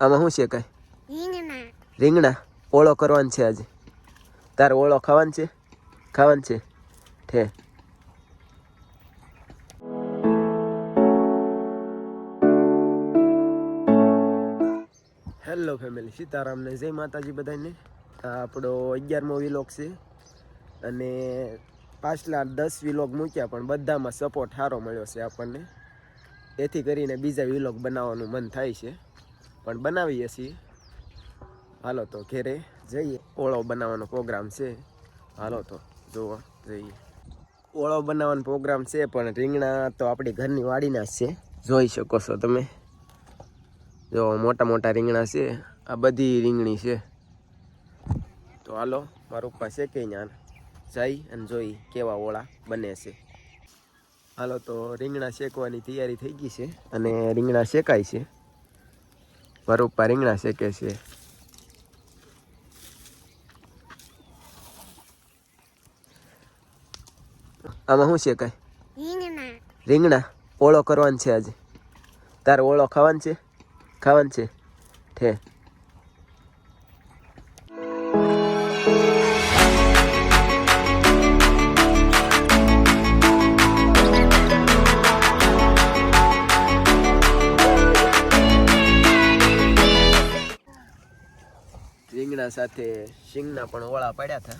આમાં શું છે કાંઈ? રીંગણા. ઓળો કરવાનો છે આજે. તારે ઓળો ખાવાનો છે? ખાવાનો છે? ઠે. હેલો ફેમિલી સીતારામને જય માતાજી બધાને. આપણો અગિયારમો વિલોગ છે. અને પાછલા દસ વિલોગ મૂક્યા પણ બધામાં સપોર્ટ સારો મળ્યો છે આપણને. એથી કરીને બીજા વિલોગ બનાવવાનું મન થાય છે. પણ બનાવીએ છીએ. હાલો તો ઘેરે જઈએ. ઓળો બનાવવાનો પ્રોગ્રામ છે. હાલો તો જોવા જઈએ. ઓળો બનાવવાનો પ્રોગ્રામ છે, પણ રીંગણા તો આપણી ઘરની વાડીના છે. જોઈ શકો છો તમે. જો મોટા મોટા રીંગણા છે. આ બધી રીંગણી છે. તો હાલો, મારું છે કે જ્ઞાન જઈ અને જોઈ કેવા ઓળા બને છે. હાલો તો રીંગણા શેકવાની તૈયારી થઈ ગઈ છે અને રીંગણા શેકાય છે. પપ્પા રીંગણા શેકે છે આમાં શું છે કાંઈ રીંગણા રીંગણા ઓળો કરવાનો છે આજે તારે ઓળો ખાવાનો છે ખાવાનો છે ઠે રીંગણા સાથે શિંગના પણ ઓળા પડ્યા હતા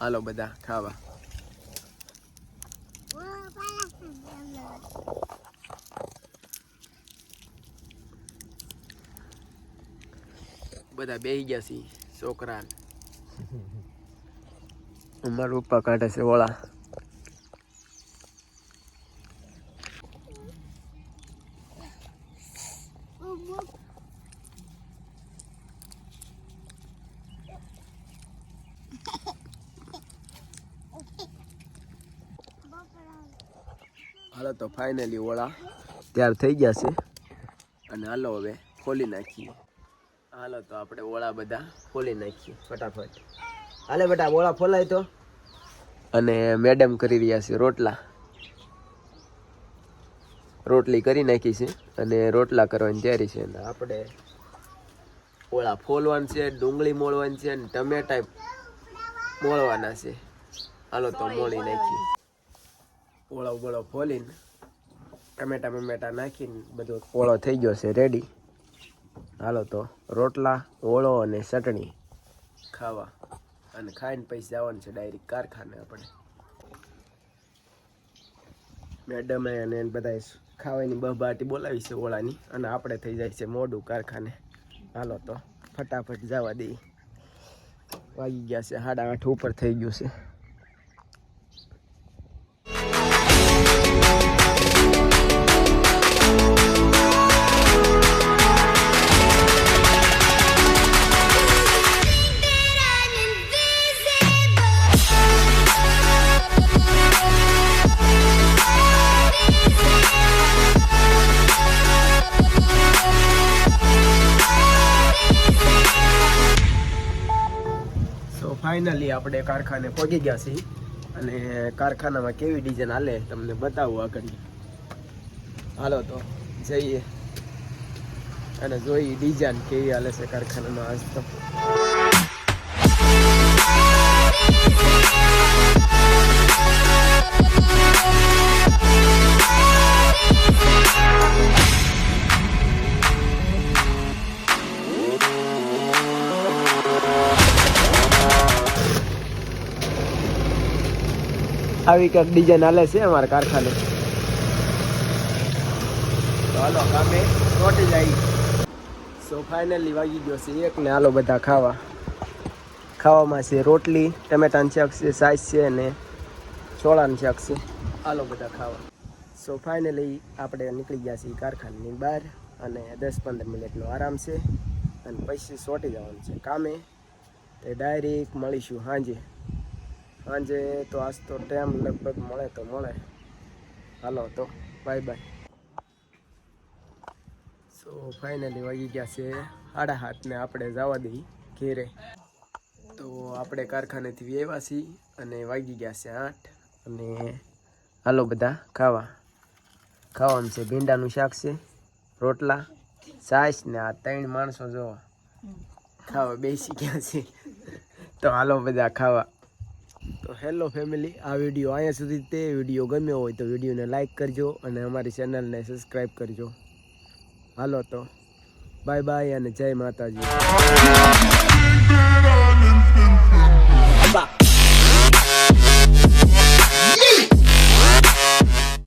હાલો બધા ખાવા. બધા બેહી ગયા છે છોકરા અમારા પપ્પા કાઢે છે ઓળા. હાલો તો ફાઇનલી ઓળા તૈયાર થઈ ગયા છે. અને હાલો હવે ખોલી નાખીએ. હાલો તો આપણે ઓળા બધા ખોલી નાખીએ ફટાફટ. હાલે બેટા ઓળા ફોલાય તો. અને મેડમ કરી રહ્યા છે રોટલા. રોટલી કરી નાખી છે અને રોટલા કરવાની તૈયારી છે. અને આપણે ઓળા ફોલવાનું છે ડુંગળી મોળવાની છે અને ટમેટા મોળવાના છે. હાલો તો મોળી નાખી ઓળો બોળો ફોલીને ટમેટા બમેટા નાખીને બધો ઓળો થઈ ગયો છે રેડી હાલો તો રોટલા, ઓળો અને ચટણી ખાવા. અને ખાઈને પછી જવાનું છે ડાયરેક્ટ કારખાને આપણે. મેડમે અને એને બધા ખાવાની બહબાટી બોલાવી છે ઓળાની અને આપણે થઈ જાય છે મોડું કારખાને. હાલો તો ફટાફટ જવા દઈએ. વાગી ગયા છે સાડા આઠ ઉપર થઈ ગયું છે. ફાઇનલી આપણે કારખાને પહોંચી ગયા છીએ. અને કારખાનામાં કેવી ડિઝાઇન હાલે તમને બતાવું આગળ હાલો તો જઈએ. અને જોઈ ડિઝાઇન કેવી હાલે છે કારખાનામાં આજ તો. આવી કંઈક ડિઝાઇન હાલે છે અમારા કારખાને. હાલો, કામે ચોટી જાય. સો ફાઇનલી વાગી ગયો છે એક ને હાલો બધા ખાવા. ખાવામાં છે રોટલી, ટમેટાનું શાક છે સાઈઝ છે અને ચોળાનું શાક છે. હાલો બધા ખાવા. સો ફાઇનલી આપણે નીકળી ગયા છીએ કારખાનાની બહાર અને દસ પંદર મિનિટનો આરામ છે અને પછી ચોટી જવાનું છે કામે. તે ડાયરેક્ટ મળીશું સાંજે. સાંજે તો આજ તો ટાઈમ લગભગ મળે તો મળે. હાલો તો બાય બાય સો ફાઇનલી વાગી ગયા છે સાડા હાથને આપણે જવા દઈ ઘેરે. તો આપણે કારખાનેથી વેવા છીએ અને વાગી ગયા છે આઠ. અને હાલો બધા ખાવા. ખાવાનું છે ભીંડાનું શાક છે રોટલા સાસ ને આ ત્રણ માણસો જોવા. ખાવા બેસી ગયા છે. તો હાલો બધા ખાવા. તો હેલો ફેમિલી, આ વીડિયો અહીંયા સુધી તે વીડિયો ગમ્યો હોય તો વિડીયોને લાઈક કરજો અને અમારી ચેનલને સબસ્ક્રાઈબ કરજો. હાલો તો બાય બાય અને જય માતાજી.